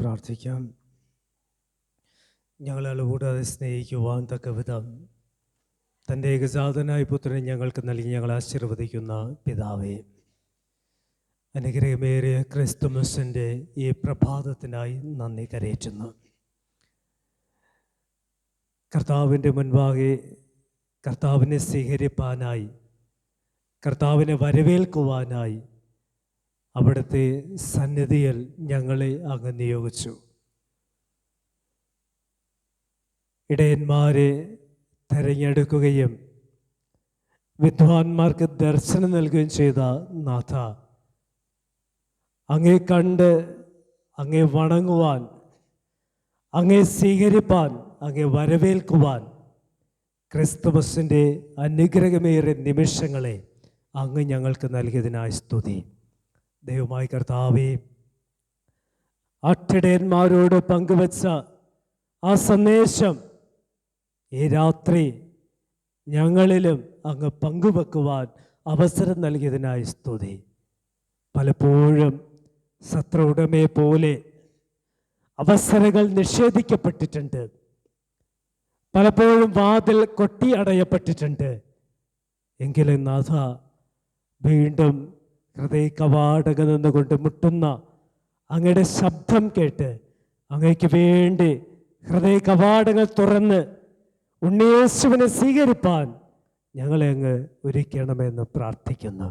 പ്രാർത്ഥിക്കാം. ഞങ്ങളെ കൂടാതെ സ്നേഹിക്കുവാൻ തക്ക വിധം തന്റെ ഏകജാതനായ പുത്രനെ ഞങ്ങൾക്ക് നൽകി ഞങ്ങളെ ആശീർവദിക്കുന്ന പിതാവേ. അനുഗ്രഹമേറിയ ക്രിസ്തുമസിന്റെ ഈ പ്രഭാതത്തിനായി നന്ദി കരയറ്റുന്നു. കർത്താവിന്റെ മുൻപാകെ കർത്താവിനെ സ്വീകരിപ്പാനായി കർത്താവിനെ വരവേൽക്കുവാനായി അവിടുത്തെ സന്നിധിയിൽ ഞങ്ങളെ അങ്ങ് നിയോഗിച്ചു. ഇടയന്മാരെ തിരഞ്ഞെടുക്കുകയും വിദ്വാൻമാർക്ക് ദർശനം നൽകുകയും ചെയ്ത നാഥ അങ്ങേ കണ്ട് അങ്ങേ വണങ്ങുവാൻ അങ്ങേ സ്വീകരിപ്പാൻ അങ്ങേ വരവേൽക്കുവാൻ ക്രിസ്തുമസിന്റെ അനുഗ്രഹമേറിയ നിമിഷങ്ങളെ അങ്ങ് ഞങ്ങൾക്ക് നൽകിയതിനായി സ്തുതി. ദൈവമായി കർത്താവേ അട്ടിടയന്മാരോട് പങ്കുവച്ച ആ സന്ദേശം ഈ രാത്രി ഞങ്ങളിലും അങ്ങ് പങ്കുവെക്കുവാൻ അവസരം നൽകിയതിനായി സ്തുതി. പലപ്പോഴും സത്ര പോലെ അവസരങ്ങൾ നിഷേധിക്കപ്പെട്ടിട്ടുണ്ട്. പലപ്പോഴും വാതിൽ കൊട്ടി അടയപ്പെട്ടിട്ടുണ്ട് എങ്കിലും നാഥ വീണ്ടും ഹൃദയ കവാടക നിന്നുകൊണ്ട് മുട്ടുന്ന അങ്ങയുടെ ശബ്ദം കേട്ട് അങ്ങയ്ക്ക് വേണ്ടി ഹൃദയ കവാടങ്ങൾ തുറന്ന് ഉണ്ണിയേശുവിനെ സ്വീകരിപ്പാൻ ഞങ്ങളെ അങ്ങ് ഒരുക്കണമെന്ന് പ്രാർത്ഥിക്കുന്നു.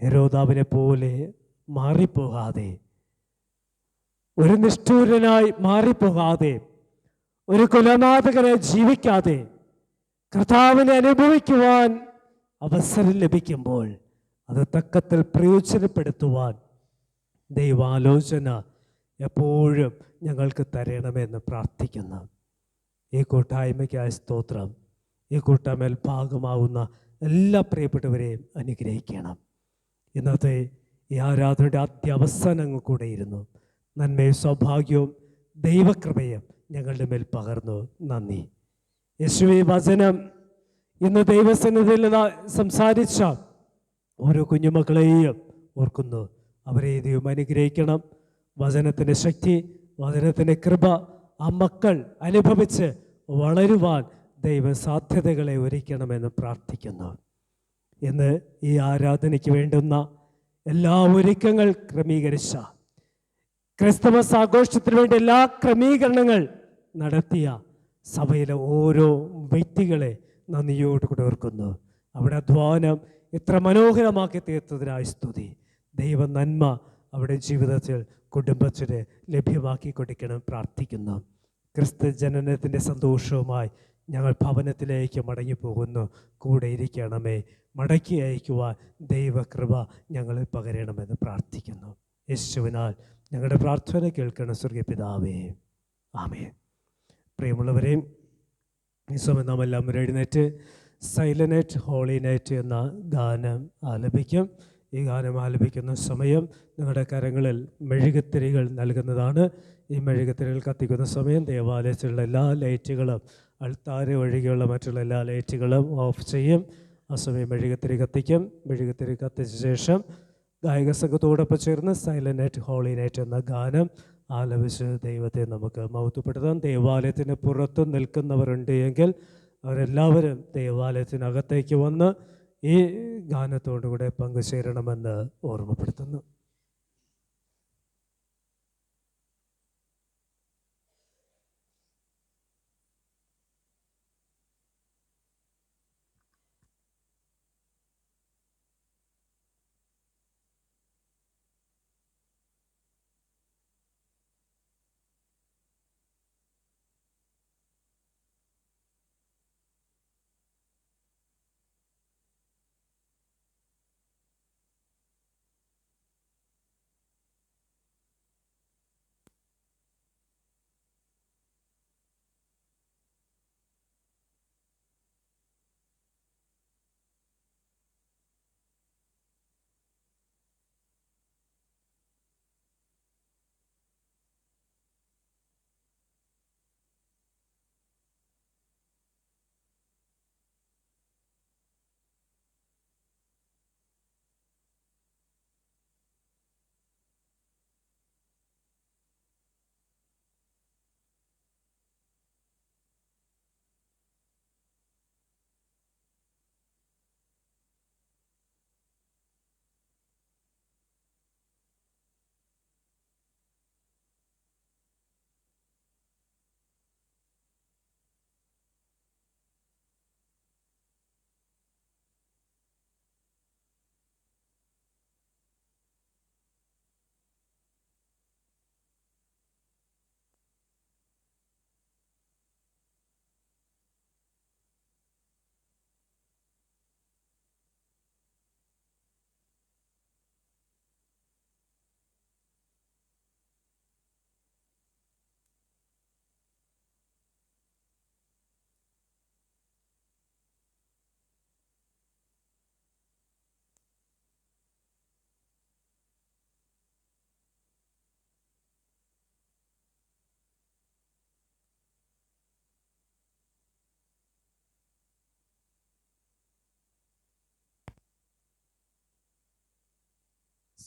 ഹെരോദാവിനെ പോലെ മാറിപ്പോകാതെ ഒരു നിഷ്ഠൂരനായി മാറിപ്പോകാതെ ഒരു കുലനാഥകനെ ജീവിക്കാതെ കർത്താവിനെ അനുഭവിക്കുവാൻ അവസരം ലഭിക്കുമ്പോൾ അത് തക്കത്തിൽ പ്രയോജനപ്പെടുത്തുവാൻ ദൈവാലോചന എപ്പോഴും ഞങ്ങൾക്ക് തരണമെന്ന് പ്രാർത്ഥിക്കുന്നു. ഈ കൂട്ടായ്മയ്ക്കായ സ്തോത്രം. ഈ കൂട്ടായ്മയിൽ ഭാഗമാവുന്ന എല്ലാ പ്രിയപ്പെട്ടവരെയും അനുഗ്രഹിക്കണം. ഇന്നത്തെ ഈ ആരാധനയുടെ ആദ്യ അവസാനങ്ങൾ കൂടെ ഇരുന്നു. നന്മയും സൗഭാഗ്യവും ദൈവകൃപയും ഞങ്ങളുടെ മേൽ പകർന്നു. നന്ദി. യേശുവി വചനം. ഇന്ന് ദൈവസന്നിധിയിൽ സംസാരിച്ച ഓരോ കുഞ്ഞുമക്കളെയും ഓർക്കുന്നു. അവരെ ദൈവം അനുഗ്രഹിക്കണം. വചനത്തിന്റെ ശക്തി വചനത്തിന്റെ കൃപ ആ മക്കൾ അനുഭവിച്ച് വളരുവാൻ ദൈവ സാധ്യതകളെ ഒരുക്കണമെന്ന് പ്രാർത്ഥിക്കുന്നു. ഇന്ന് ഈ ആരാധനയ്ക്ക് വേണ്ടുന്ന എല്ലാ ഒരുക്കങ്ങൾ ക്രമീകരിച്ച ക്രിസ്തുമസ് ആഘോഷത്തിന് വേണ്ടി എല്ലാ ക്രമീകരണങ്ങൾ നടത്തിയ സഭയിലെ ഓരോ വ്യക്തികളെ നന്ദിയോട് കൂടെ ഓർക്കുന്നു. അവിടെ അധ്വാനം ഇത്ര മനോഹരമാക്കി തീർത്തതിനായി സ്തുതി. ദൈവ നന്മ അവിടെ ജീവിതത്തിൽ കുടുംബത്തിന് ലഭ്യമാക്കി കൊടുക്കണം പ്രാർത്ഥിക്കുന്നു. ക്രിസ്തു ജനനത്തിന്റെ സന്തോഷവുമായി ഞങ്ങൾ ഭവനത്തിലേക്ക് മടങ്ങി പോകുന്നു കൂടെ ഇരിക്കണമേ. മടക്കി അയക്കുവാൻ ദൈവകൃപ ഞങ്ങളിൽ പകരണമെന്ന് പ്രാർത്ഥിക്കുന്നു. യേശുവിനാൽ ഞങ്ങളുടെ പ്രാർത്ഥന കേൾക്കണം സ്വർഗീയ പിതാവേ. ആമേ പ്രിയമുള്ളവരെയും ഈ സമയം നാം എല്ലാവരും എഴുന്നേറ്റ് സൈലനറ്റ് ഹോളി നൈറ്റ് എന്ന ഗാനം ആലപിക്കും. ഈ ഗാനം ആലപിക്കുന്ന സമയം നിങ്ങളുടെ കരങ്ങളിൽ മെഴുകുത്തിരികൾ നൽകുന്നതാണ്. ഈ മെഴുകുത്തിരികൾ കത്തിക്കുന്ന സമയം ദേവാലയത്തിലുള്ള എല്ലാ ലൈറ്റുകളും അൾത്താര ഒഴികെയുള്ള മറ്റുള്ള എല്ലാ ലൈറ്റുകളും ഓഫ് ചെയ്യും. ആ സമയം മെഴുകുത്തിരി കത്തിക്കും. മെഴുകുത്തിരി കത്തിച്ച ശേഷം ഗായക സംഘത്തോടൊപ്പം ചേർന്ന് സൈലനൈറ്റ് ഹോളി നൈറ്റ് എന്ന ഗാനം ആലപിച്ച് ദൈവത്തെ നമുക്ക് മഹത്വപ്പെടുത്താം. ദേവാലയത്തിന് പുറത്ത് നിൽക്കുന്നവരുണ്ട് എങ്കിൽ അവരെല്ലാവരും ദേവാലയത്തിനകത്തേക്ക് വന്ന് ഈ ഗാനത്തോടുകൂടെ പങ്കുചേരണമെന്ന് ഓർമ്മപ്പെടുത്തുന്നു.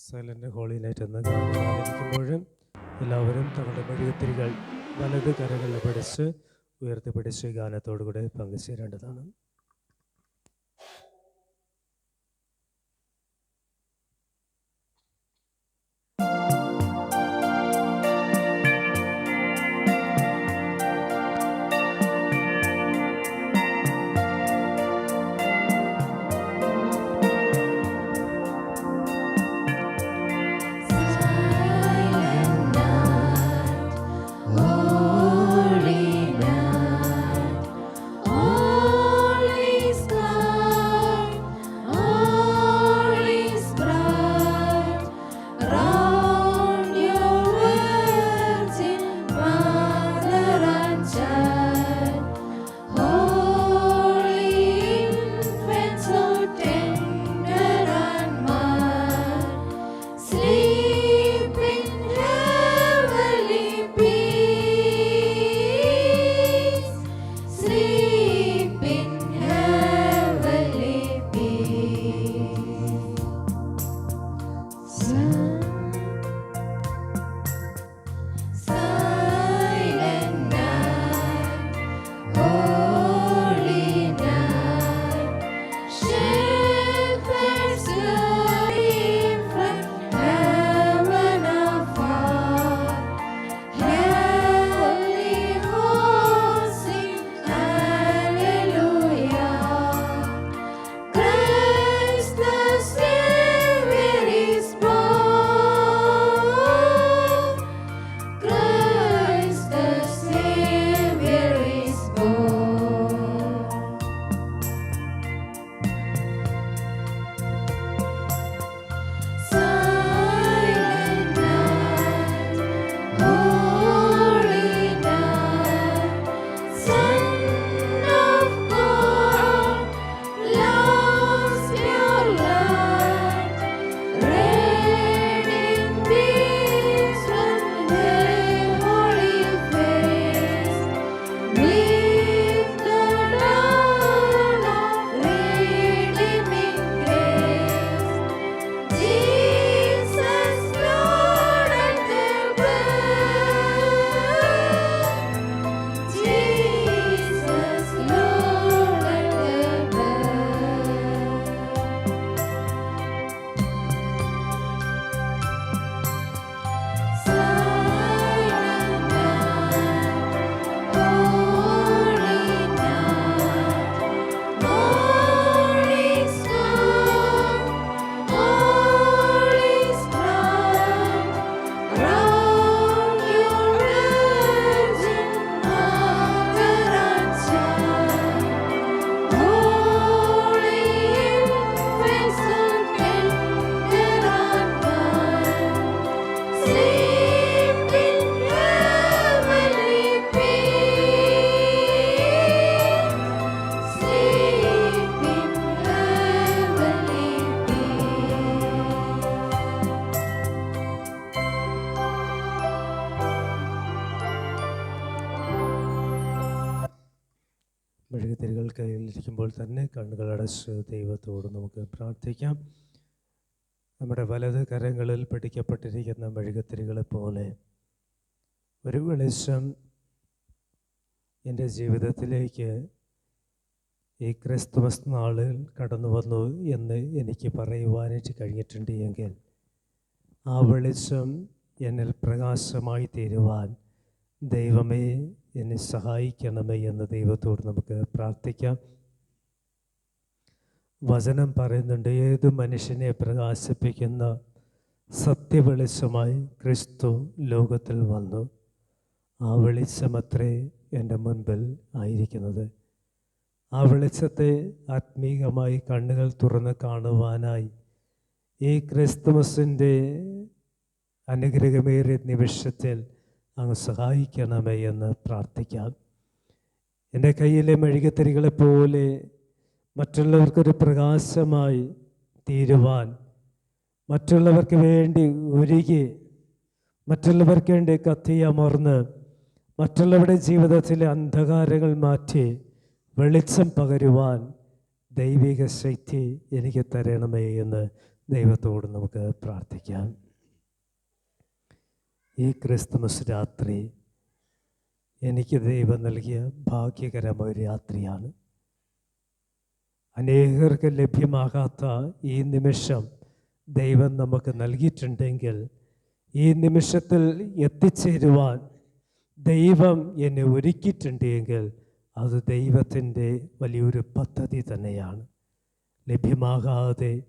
സൈലന്റ് ഹോളി നൈറ്റ് എന്ന ഗാനം എല്ലാവരും തങ്ങളുടെ മെഴുകുത്തിരികൾ വലത് കരകളിൽ പിടിച്ച് ഉയർത്തി ഗാനത്തോടു ഗാനത്തോടുകൂടെ പങ്കുചേരേണ്ടതാണ്. കയ്യിലിരിക്കുമ്പോൾ തന്നെ കണ്ണുകൾ അടച്ച് ദൈവത്തോട് നമുക്ക് പ്രാർത്ഥിക്കാം. നമ്മുടെ വലത് കരങ്ങളിൽ പിടിക്കപ്പെട്ടിരിക്കുന്ന മെഴുകത്തിരികളെ പോലെ ഒരു വെളിച്ചം എന്റെ ജീവിതത്തിലേക്ക് ഈ ക്രിസ്തുമസ് നാളിൽ കടന്നു വന്നു എന്ന് എനിക്ക് പറയുവാനായിട്ട് കഴിഞ്ഞിട്ടുണ്ട് എങ്കിൽ ആ വെളിച്ചം എന്നിൽ പ്രകാശമായി തീരുവാൻ ദൈവമേ എന്നെ സഹായിക്കണമേ എന്ന് ദൈവത്തോട് നമുക്ക് പ്രാർത്ഥിക്കാം. വചനം പറയുന്നുണ്ട് ഏത് മനുഷ്യനെ പ്രകാശിപ്പിക്കുന്ന സത്യവെളിച്ചമായി ക്രിസ്തു ലോകത്തിൽ വന്നു. ആ വെളിച്ചമത്രേ എന്റെ മുൻപിൽ ആയിരിക്കുന്നത്. ആ വെളിച്ചത്തെ ആത്മീകമായി കണ്ണുകൾ തുറന്ന് കാണുവാനായി ഈ ക്രിസ്തുമസിന്റെ അനുഗ്രഹമേറിയ നിമിഷത്തിൽ അങ്ങ് സഹായിക്കണമേ എന്ന് പ്രാർത്ഥിക്കാം. എന്റെ കയ്യിലെ മെഴുകുതിരികളെ പോലെ മറ്റുള്ളവർക്കൊരു പ്രകാശമായി തീരുവാൻ മറ്റുള്ളവർക്ക് വേണ്ടി ഒരുകി മറ്റുള്ളവർക്ക് വേണ്ടി കത്തിയമർന്ന് മറ്റുള്ളവരുടെ ജീവിതത്തിലെ അന്ധകാരങ്ങൾ മാറ്റി വെളിച്ചം പകരുവാൻ ദൈവിക ശക്തി എനിക്ക് തരണമേ എന്ന് ദൈവത്തോട് നമുക്ക് പ്രാർത്ഥിക്കാം. ഈ ക്രിസ്തുമസ് രാത്രി എനിക്ക് ദൈവം നൽകിയ ഭാഗ്യകരമായ രാത്രിയാണ്. അനേകർക്ക് ലഭ്യമാകാത്ത ഈ നിമിഷം ദൈവം നമുക്ക് നൽകിയിട്ടുണ്ടെങ്കിൽ ഈ നിമിഷത്തിൽ എത്തിച്ചേരുവാൻ ദൈവം എന്നെ ഒരുക്കിയിട്ടുണ്ടെങ്കിൽ അത് ദൈവത്തിന്റെ വലിയൊരു പദ്ധതി തന്നെയാണ്. ലഭ്യമാകാതെ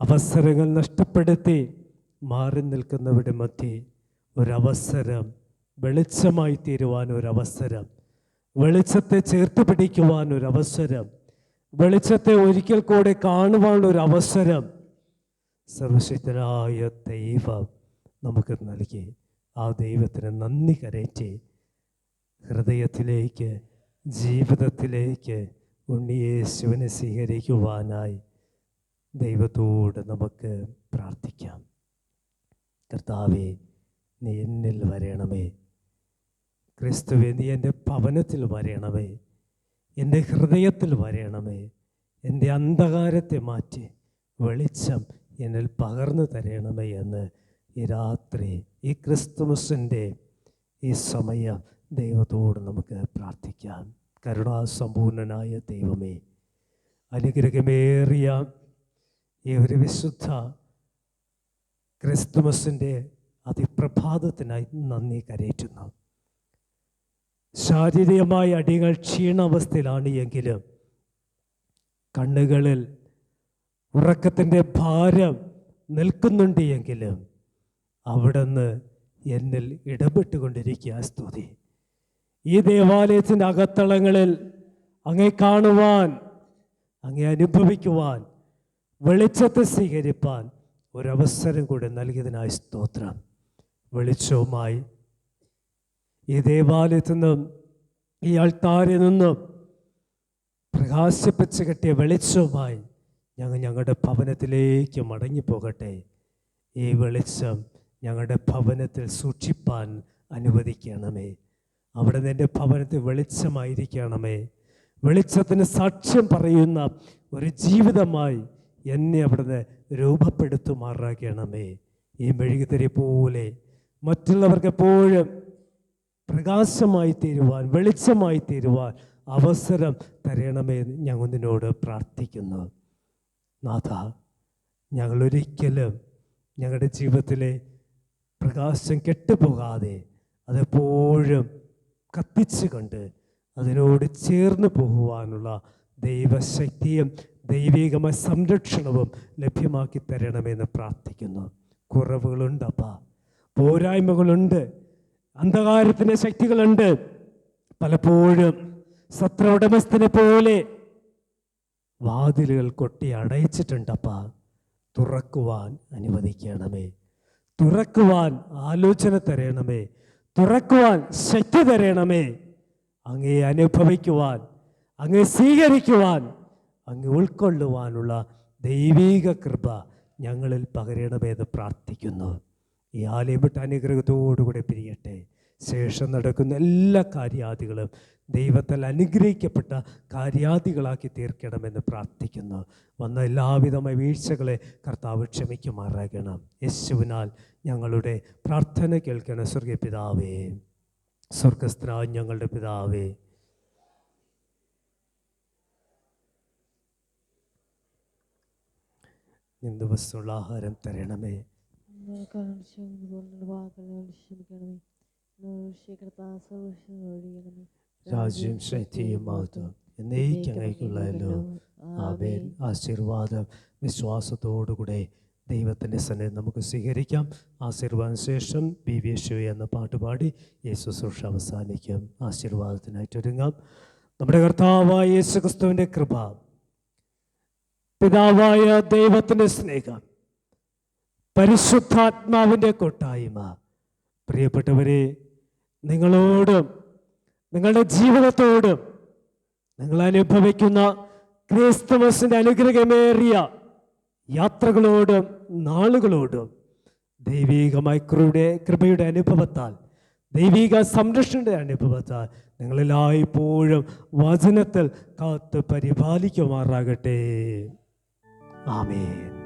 അവസരങ്ങൾ നഷ്ടപ്പെടുത്തി മാറി നിൽക്കുന്നവരുടെ മധ്യേ ഒരവസരം വെളിച്ചമായി തീരുവാൻ ഒരവസരം വെളിച്ചത്തെ ചേർത്ത് പിടിക്കുവാൻ ഒരവസരം വെളിച്ചത്തെ ഒരിക്കൽ കൂടെ കാണുവാനുള്ള ഒരു അവസരം സർവശക്തനായ ദൈവം നമുക്ക് നൽകി. ആ ദൈവത്തിന് നന്ദി കരയറ്റി ഹൃദയത്തിലേക്ക് ജീവിതത്തിലേക്ക് ഉണ്ണിയേശുവിനെ സ്വീകരിക്കുവാനായി ദൈവത്തോട് നമുക്ക് പ്രാർത്ഥിക്കാം. കർത്താവെ നീ എന്നിൽ വരണമേ. ക്രിസ്തുവെ നീ എന്റെ ഭവനത്തിൽ വരണമേ. എന്റെ ഹൃദയത്തിൽ വരയണമേ. എന്റെ അന്ധകാരത്തെ മാറ്റി വെളിച്ചം എന്നിൽ പകർന്നു തരണമേ എന്ന് ഈ രാത്രി ഈ ക്രിസ്തുമസിന്റെ ഈ സമയം ദൈവത്തോട് നമുക്ക് പ്രാർത്ഥിക്കാം. കരുണാസമ്പൂർണനായ ദൈവമേ അനുഗ്രഹമേറിയ ഈ ഒരു വിശുദ്ധ ക്രിസ്തുമസിന്റെ അതിപ്രഭാതത്തിനായി നന്ദി കരയറ്റുന്നു. ശാരീരികമായ അടികൾ ക്ഷീണാവസ്ഥയിലാണ് എങ്കിലും കണ്ണുകളിൽ ഉറക്കത്തിന്റെ ഭാരം നിൽക്കുന്നുണ്ട് എങ്കിലും അവിടുന്ന് എന്നിൽ ഇടപെട്ടുകൊണ്ടിരിക്കുക. സ്തുതി. ഈ ദേവാലയത്തിന്റെ അകത്തളങ്ങളിൽ അങ്ങേ കാണുവാൻ അങ്ങേ അനുഭവിക്കുവാൻ വെളിച്ചത്തെ സ്വീകരിപ്പാൻ ഒരവസരം കൂടെ നൽകിയതിനായി സ്തോത്രം. വെളിച്ചവുമായി ഈ ദേവാലയത്തിൽ നിന്നും ഈ അൾത്താരിൽ നിന്നും പ്രകാശിപ്പിച്ച് കിട്ടിയ വെളിച്ചവുമായി ഞങ്ങൾ ഞങ്ങളുടെ ഭവനത്തിലേക്ക് മടങ്ങിപ്പോകട്ടെ. ഈ വെളിച്ചം ഞങ്ങളുടെ ഭവനത്തിൽ സൂക്ഷിപ്പാൻ അനുവദിക്കണമേ. അവിടെ നിന്റെ ഭവനത്തിൽ വെളിച്ചമായിരിക്കണമേ. വെളിച്ചത്തിന് സാക്ഷ്യം പറയുന്ന ഒരു ജീവിതമായി എന്നെ അവിടുന്ന് രൂപപ്പെടുത്തുമാറാക്കണമേ ഈ മെഴുകുതിരി പോലെ മറ്റുള്ളവർക്ക് എപ്പോഴും പ്രകാശമായി തീരുവാൻ വെളിച്ചമായി തീരുവാൻ അവസരം തരണമേ ഞങ്ങൾ നിന്നോട് പ്രാർത്ഥിക്കുന്നു. നാഥ ഞങ്ങളൊരിക്കലും ഞങ്ങളുടെ ജീവിതത്തിലെ പ്രകാശം കെട്ടുപോകാതെ അതെപ്പോഴും കത്തിച്ചു കണ്ട് അതിനോട് ചേർന്ന് പോകുവാനുള്ള ദൈവശക്തിയും ദൈവികമായ സംരക്ഷണവും ലഭ്യമാക്കി തരണമെന്ന് പ്രാർത്ഥിക്കുന്നു. കുറവുകളുണ്ടപ്പാ പോരായ്മകളുണ്ട്. അന്ധകാരത്തിന്റെ ശക്തികളുണ്ട്. പലപ്പോഴും സത്ര ഉടമസ്ഥനെ പോലെ വാതിലുകൾ കൊട്ടി അടയിച്ചിട്ടുണ്ടപ്പ തുറക്കുവാൻ അനുവദിക്കണമേ. തുറക്കുവാൻ ആലോചന തരണമേ. തുറക്കുവാൻ ശക്തി തരണമേ. അങ്ങേ അനുഭവിക്കുവാൻ അങ്ങേ സ്വീകരിക്കുവാൻ അങ്ങ് ഉൾക്കൊള്ളുവാനുള്ള ദൈവീക കൃപ ഞങ്ങളിൽ പകരണമേത് പ്രാർത്ഥിക്കുന്നു. ഈ ആലയപ്പെട്ട അനുഗ്രഹത്തോടുകൂടെ പിരിയട്ടെ. ശേഷം നടക്കുന്ന എല്ലാ കാര്യാദികളും ദൈവത്താൽ അനുഗ്രഹിക്കപ്പെട്ട കാര്യാദികളാക്കി തീർക്കണമെന്ന് പ്രാർത്ഥിക്കുന്നു. വന്ന എല്ലാവിധമായ വീഴ്ചകളെ കർത്താവ് ക്ഷമിക്കുമാറാകണം. യേശുവിനാൽ ഞങ്ങളുടെ പ്രാർത്ഥന കേൾക്കണം സ്വർഗീയ പിതാവേ. സ്വർഗസ്ഥനായ ഞങ്ങളുടെ പിതാവേ. ദിവസമുള്ള ആഹാരം തരണമേ. രാജ്യം ശക്തിയും മഹത്വം എന്നേക്കങ്ങൾക്കുള്ളല്ലോ ആമേൻ. ആശീർവാദം വിശ്വാസത്തോടുകൂടെ ദൈവത്തിന്റെ സന്നിധി നമുക്ക് സ്വീകരിക്കാം. ആശീർവാദം ശേഷം ബി വി യേശു എന്ന പാട്ടുപാടി യേശു ശുശ്രൂഷ അവസാനിക്കും. ആശീർവാദത്തിനായിട്ട് ഒരുങ്ങാം. നമ്മുടെ കർത്താവായ യേശു ക്രിസ്തുവിന്റെ കൃപ പിതാവായ ദൈവത്തിന്റെ സ്നേഹം പരിശുദ്ധാത്മാവിന്റെ കൂട്ടായ്മ. പ്രിയപ്പെട്ടവരെ നിങ്ങളോടും നിങ്ങളുടെ ജീവിതത്തോടും നിങ്ങൾ അനുഭവിക്കുന്ന ക്രിസ്തുമസിന്റെ അനുഗ്രഹമേറിയ യാത്രകളോടും നാളുകളോടും ദൈവികമായ കൃപയുടെ കൃപയുടെ അനുഭവത്താൽ ദൈവിക സംരക്ഷണയുടെ അനുഭവത്താൽ നിങ്ങളെല്ലായ്പ്പോഴും വചനത്തിൽ കാത്ത് പരിപാലിക്കുമാറാകട്ടെ. ആമേൻ.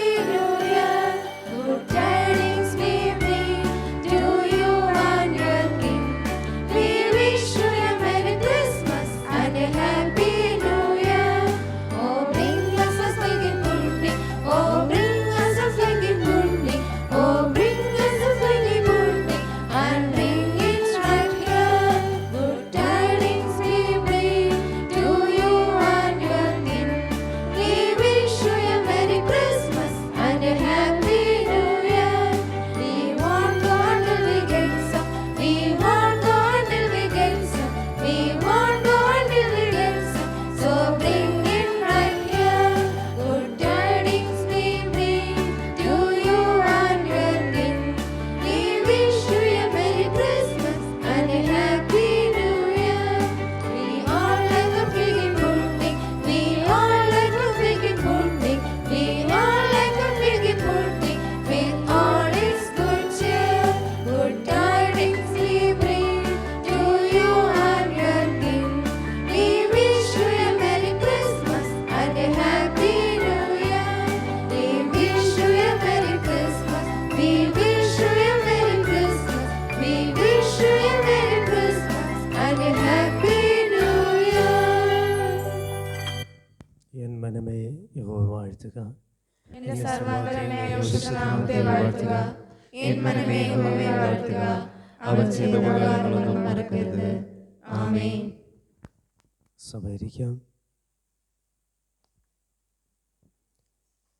വാഴ്ത്തുക.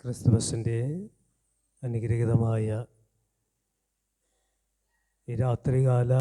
ക്രിസ്തുമസിന്റെ അനുഗ്രഹീതമായ ഈ രാത്രികാല